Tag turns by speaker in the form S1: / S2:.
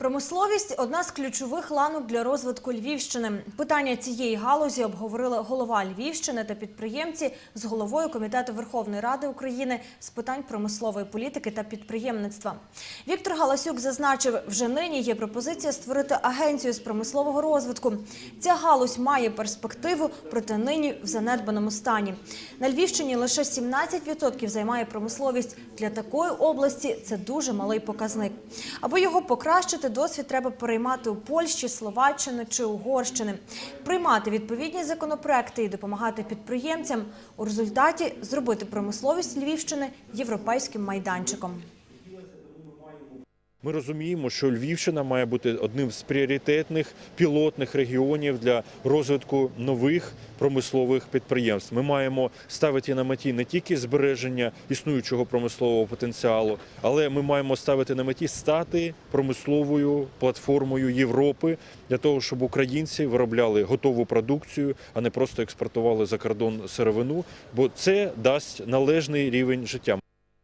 S1: Промисловість одна з ключових ланок для розвитку Львівщини. Питання цієї галузі обговорили голова Львівщини та підприємці з головою комітету Верховної Ради України з питань промислової політики та підприємництва. Віктор Галасюк зазначив, вже нині є пропозиція створити агенцію з промислового розвитку. Ця галузь має перспективу, проте нині в занедбаному стані. На Львівщині лише 17% займає промисловість. Для такої області це дуже малий показник. Аби його покращити, досвід треба переймати у Польщі, Словаччини чи Угорщини, приймати відповідні законопроекти і допомагати підприємцям у результаті зробити промисловість Львівщини європейським майданчиком.
S2: Ми розуміємо, що Львівщина має бути одним з пріоритетних пілотних регіонів для розвитку нових промислових підприємств. Ми маємо ставити на меті не тільки збереження існуючого промислового потенціалу, але ми маємо ставити на меті стати промисловою платформою Європи для того, щоб українці виробляли готову продукцію, а не просто експортували за кордон сировину, бо це дасть належний рівень життя.